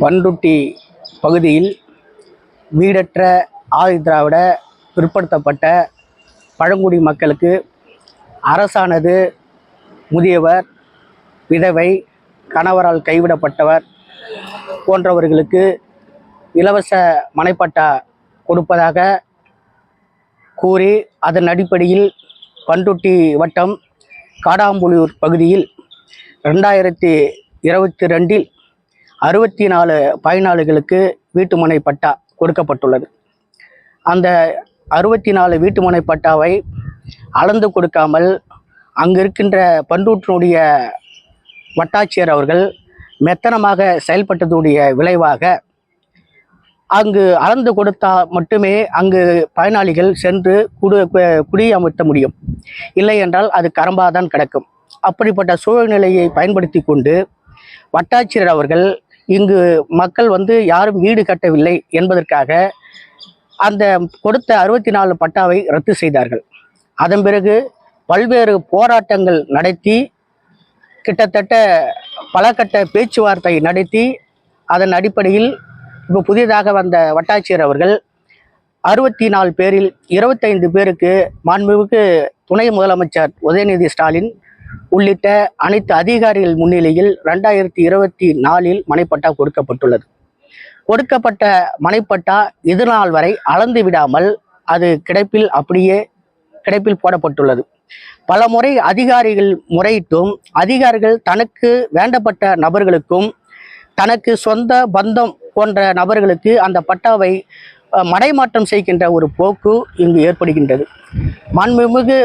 பண்ருட்டி பகுதியில் வீடற்ற ஆதி திராவிட பிற்படுத்தப்பட்ட பழங்குடி மக்களுக்கு அரசானது முதியவர் விதவை கணவரால் கைவிடப்பட்டவர் போன்றவர்களுக்கு இலவச மனைப்பட்டா கொடுப்பதாக கூறி அதன் அடிப்படையில் பண்ருட்டி வட்டம் காடாம்புலியூர் பகுதியில் ரெண்டாயிரத்தி இருபத்தி ரெண்டில் அறுபத்தி நாலு பயனாளிகளுக்கு வீட்டுமனை பட்டா கொடுக்கப்பட்டுள்ளது. அந்த அறுபத்தி நாலு வீட்டுமனை பட்டாவை அளந்து கொடுக்காமல் அங்கு இருக்கின்ற பண்டூற்றினுடைய வட்டாட்சியர் அவர்கள் மெத்தனமாக செயல்பட்டதுடைய விளைவாக அங்கு அளந்து கொடுத்தா மட்டுமே அங்கு பயனாளிகள் சென்று குடு குடியமர்த்த முடியும். இல்லை என்றால் அது கரம்பாதான் கிடக்கும். அப்படிப்பட்ட சூழ்நிலையை பயன்படுத்தி கொண்டு வட்டாட்சியர் அவர்கள் இங்கு மக்கள் வந்து யாரும் வீடு கட்டவில்லை என்பதற்காக அந்த கொடுத்த அறுபத்தி நாலு பட்டாவை ரத்து செய்தார்கள். அதன் பிறகு பல்வேறு போராட்டங்கள் நடத்தி கிட்டத்தட்ட பல கட்ட பேச்சுவார்த்தை நடத்தி அதன் அடிப்படையில் இப்போ புதிதாக வந்த வட்டாட்சியர் அவர்கள் அறுபத்தி நாலு பேரில் இருபத்தைந்து பேருக்கு மாண்புமிகு துணை முதலமைச்சர் உதயநிதி ஸ்டாலின் உள்ளிட்ட அனைத்து அதிகாரிகள் முன்னிலையில் ரெண்டாயிரத்தி இருபத்தி நாலில் மனைப்பட்டா கொடுக்கப்பட்டுள்ளது. கொடுக்கப்பட்ட மனைப்பட்டா இதுநாள் வரை அளந்து விடாமல் அது கிடைப்பில் அப்படியே கிடைப்பில் போடப்பட்டுள்ளது. பல முறை அதிகாரிகள் முறையிட்டும் அதிகாரிகள் தனக்கு வேண்டப்பட்ட நபர்களுக்கும் தனக்கு சொந்த பந்தம் போன்ற நபர்களுக்கு அந்த பட்டாவை மடைமாற்றம் செய்கின்ற ஒரு போக்கு இங்கு ஏற்படுகின்றது. மண்மிகு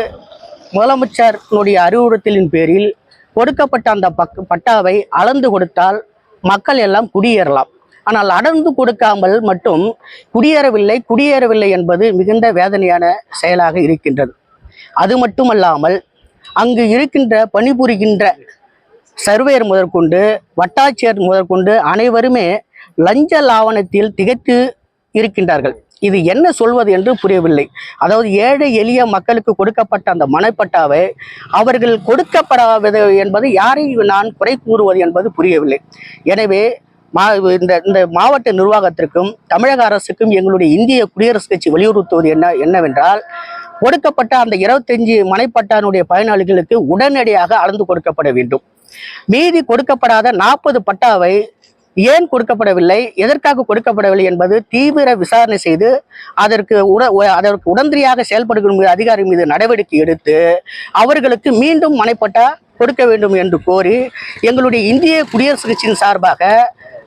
முதலமைச்சருடைய அறிவுறுத்தலின் பேரில் கொடுக்கப்பட்ட அந்த பக் பட்டாவை அளந்து கொடுத்தால் மக்கள் எல்லாம் குடியேறலாம். ஆனால் அடர்ந்து கொடுக்காமல் மட்டும் குடியேறவில்லை குடியேறவில்லை என்பது மிகுந்த வேதனையான செயலாக இருக்கின்றது. அது மட்டுமல்லாமல் அங்கு இருக்கின்ற பணிபுரிகின்ற சர்வேயர் முதற்கொண்டு வட்டாட்சியர் முதற்கொண்டு அனைவருமே லஞ்ச லாவணத்தில் திகைத்து இருக்கின்றார்கள். இது என்ன சொல்வது என்று புரியவில்லை. அதாவது ஏழை எளிய மக்களுக்கு கொடுக்கப்பட்ட அந்த மனைப்பட்டாவை அவர்கள் கொடுக்கப்படாதது என்பது யாரை நான் குறை கூறுவது என்பது புரியவில்லை. எனவே மா இந்த இந்த மாவட்ட நிர்வாகத்திற்கும் தமிழக அரசுக்கும் எங்களுடைய இந்திய குடியரசுக் கட்சி வலியுறுத்துவது என்ன என்னவென்றால் கொடுக்கப்பட்ட அந்த இருபத்தஞ்சு மனைப்பட்டானுடைய பயனாளிகளுக்கு உடனடியாக அளந்து கொடுக்கப்பட வேண்டும். மீதி கொடுக்கப்படாத நாற்பது பட்டாவை ஏன் கொடுக்கப்படவில்லை? எதற்காக கொடுக்கப்படவில்லை என்பது தீவிர விசாரணை செய்து அதற்கு உட அதற்கு உடனடியாக செயல்படுகிற அதிகாரி மீது நடவடிக்கை எடுத்து அவர்களுக்கு மீண்டும் மனைப்பட்டா கொடுக்க வேண்டும் என்று கோரி எங்களுடைய இந்திய குடியரசு கட்சியின் சார்பாக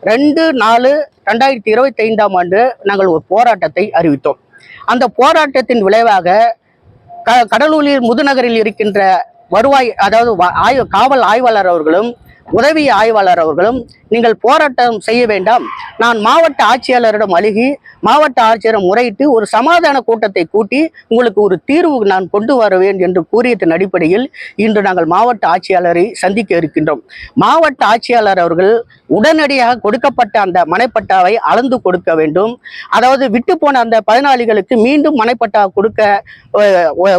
ரெண்டு நாலு ரெண்டாயிரத்தி இருபத்தி ஐந்தாம் ஆண்டு நாங்கள் ஒரு போராட்டத்தை அறிவித்தோம். அந்த போராட்டத்தின் விளைவாக க கடலூரில் முதுநகரில் இருக்கின்ற வருவாய் அதாவது ஆய்வு காவல் ஆய்வாளர் அவர்களும் உதவி ஆய்வாளர் அவர்களும் நீங்கள் போராட்டம் செய்ய வேண்டாம். நான் மாவட்ட ஆட்சியாளரிடம் அழுகி மாவட்ட ஆட்சியரிடம் முறையிட்டு ஒரு சமாதான கூட்டத்தை கூட்டி உங்களுக்கு ஒரு தீர்வு நான் கொண்டு வருவேன் என்று கூறியதன் அடிப்படையில் இன்று நாங்கள் மாவட்ட ஆட்சியாளரை சந்திக்க இருக்கின்றோம். மாவட்ட ஆட்சியாளர் அவர்கள் உடனடியாக கொடுக்கப்பட்ட அந்த மனைப்பட்டாவை அளந்து கொடுக்க வேண்டும். அதாவது விட்டு போன அந்த பயனாளிகளுக்கு மீண்டும் மனைப்பட்டா கொடுக்க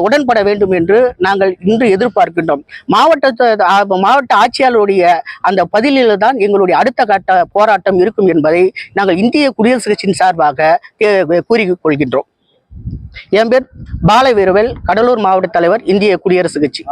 உடன்பட வேண்டும் என்று நாங்கள் இன்று எதிர்பார்க்கின்றோம். மாவட்ட மாவட்ட ஆட்சியாளருடைய அந்த பதிலில் தான் எங்களுடைய அடுத்த கட்ட போராட்டம் இருக்கும் என்பதை நாங்கள் இந்திய குடியரசு கட்சியின் சார்பாக கூறி கூறிக்கொள்கின்றோம் என் பேர் பாலவீரவேல் கடலூர் மாவட்ட தலைவர் இந்திய குடியரசு கட்சி.